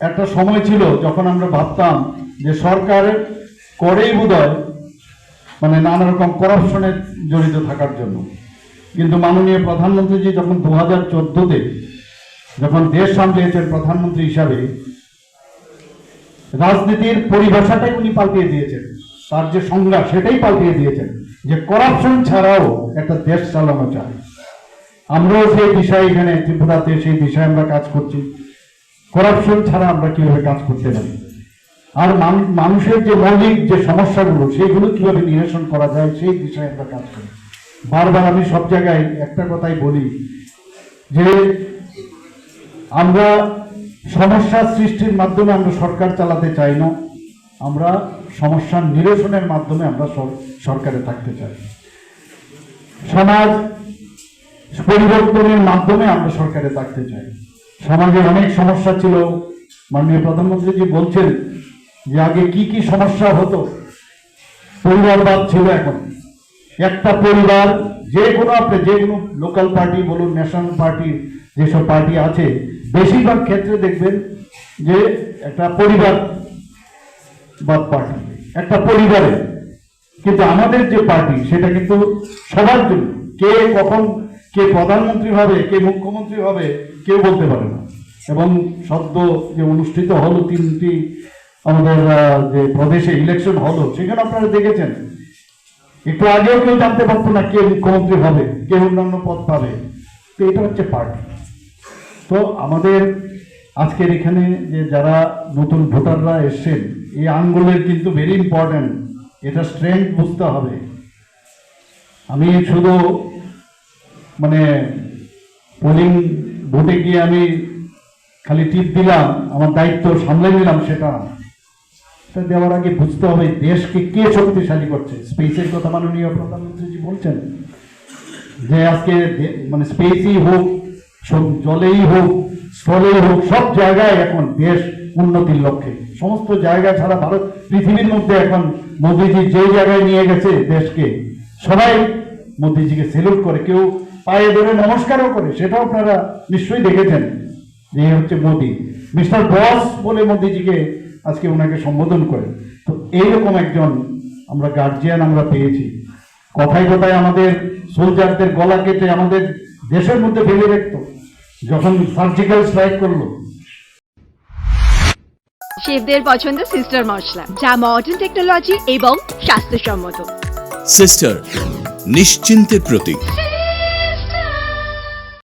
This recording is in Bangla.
একটা সময় ছিল যখন আমরা ভাবতাম যে সরকার করেই বোধহয় মানে নানা রকম করাপশনে জড়িত থাকার জন্য। কিন্তু মাননীয় প্রধানমন্ত্রীজি যখন দু হাজার চোদ্দোতে যখন দেশ সামলিয়েছেন প্রধানমন্ত্রী হিসাবে, রাজনীতির পরিভাষাটাই উনি পাল্টিয়ে দিয়েছেন। তার যে সংজ্ঞা সেটাই পাল্টিয়ে দিয়েছেন যে করাপশন ছাড়াও একটা দেশ চালানো চায় আমরাও সেই বিষয়ে এখানে ত্রিপুরাতে সেই বিষয়ে আমরা কাজ করছি। করাপশন ছাড়া আমরা কীভাবে কাজ করতে পারি? আর মানুষের যে মৌলিক যে সমস্যাগুলো, সেগুলো কীভাবে নিরসন করা যায়, সেই বিষয়ে আমরা কাজ করি। বারবার আমি সব জায়গায় একটা কথাই বলি যে, আমরা সমস্যা সৃষ্টির মাধ্যমে আমরা সরকার চালাতে চাই না, আমরা সমস্যার নিরসনের মাধ্যমে আমরা সরকারে থাকতে চাই। সমাজ পরিবর্তনের মাধ্যমে আমরা সরকারে থাকতে চাই। সমাজে অনেক সমস্যা ছিল। মাননীয় প্রধানমন্ত্রীজি বলছেন যে আগে কি কি সমস্যা হতো? পরিবারবাদ ছিল এখন। একটা পরিবার, যে কোনো আপনি যে কোনো লোকাল পার্টি বলুন, ন্যাশনাল পার্টি, যেসব পার্টি আছে, বেশিরভাগ ক্ষেত্রে দেখবেন যে একটা পরিবার বাদ পার্টি, একটা পরিবারে কিন্তু আমাদের যে পার্টি, সেটা কিন্তু সবার জন্য। কে কখন কে প্রধানমন্ত্রী হবে, কে মুখ্যমন্ত্রী হবে, কেউ বলতে পারে না। এবং সদ্য যে অনুষ্ঠিত হলো তিনটি আমাদের যে প্রদেশে ইলেকশন হলো, সেখানে আপনারা দেখেছেন। একটু আগেও কেউ জানতে পারতো না কে মুখ্যমন্ত্রী হবে, কে অন্যান্য পদ পাবে। তো এটা হচ্ছে পার্টি। তো আমাদের আজকের এখানে যে যারা নতুন ভোটাররা এসছেন, এই আঙ্গুলের কিন্তু ভেরি ইম্পর্ট্যান্ট এটা স্ট্রেংথ বুঝতে হবে। আমি শুধু মানে পোলিং ভোটে গিয়ে আমি খালি টিপ দিলাম, আমার দায়িত্ব সামলে নিলাম সেটা। এটা দেওয়ার আগে বুঝতে হবে দেশকে কে শক্তিশালী করছে। স্পেসের কথা মাননীয় প্রধানমন্ত্রীজি বলছেন যে আজকে মানে স্পেসই হোক জলেই হোক, স্থলেই হোক, সব জায়গায় এখন দেশ উন্নতির লক্ষ্যে। সমস্ত জায়গা ছাড়া ভারত, পৃথিবীর মধ্যে এখন মোদিজি যে জায়গায় নিয়ে গেছে দেশকে, সবাই মোদিজিকে সেলুট করে। কেউ পায়ে ধরে নমস্কারও করে সেটাও আপনারা নিশ্চয়ই দেখেছেন। যে হচ্ছে মোদি। মিস্টার বস বলে মোদিজিকে আজকে ওনাকে সম্বোধন করে তো এইরকম একজন আমরা গার্জিয়ান আমরা পেয়েছি। কথায় কথায় আমাদের সোলজারদের গলা কেটে আমাদের দেশের মধ্যে ফেলে রাখতো যখন সার্জিক্যাল স্ট্রাইক করল। শেফদের পছন্দ সিস্টার মশলা যা মডার্ন টেকনোলজি এবং স্বাস্থ্যসম্মত। সিস্টার নিশ্চিন্তের প্রতীক।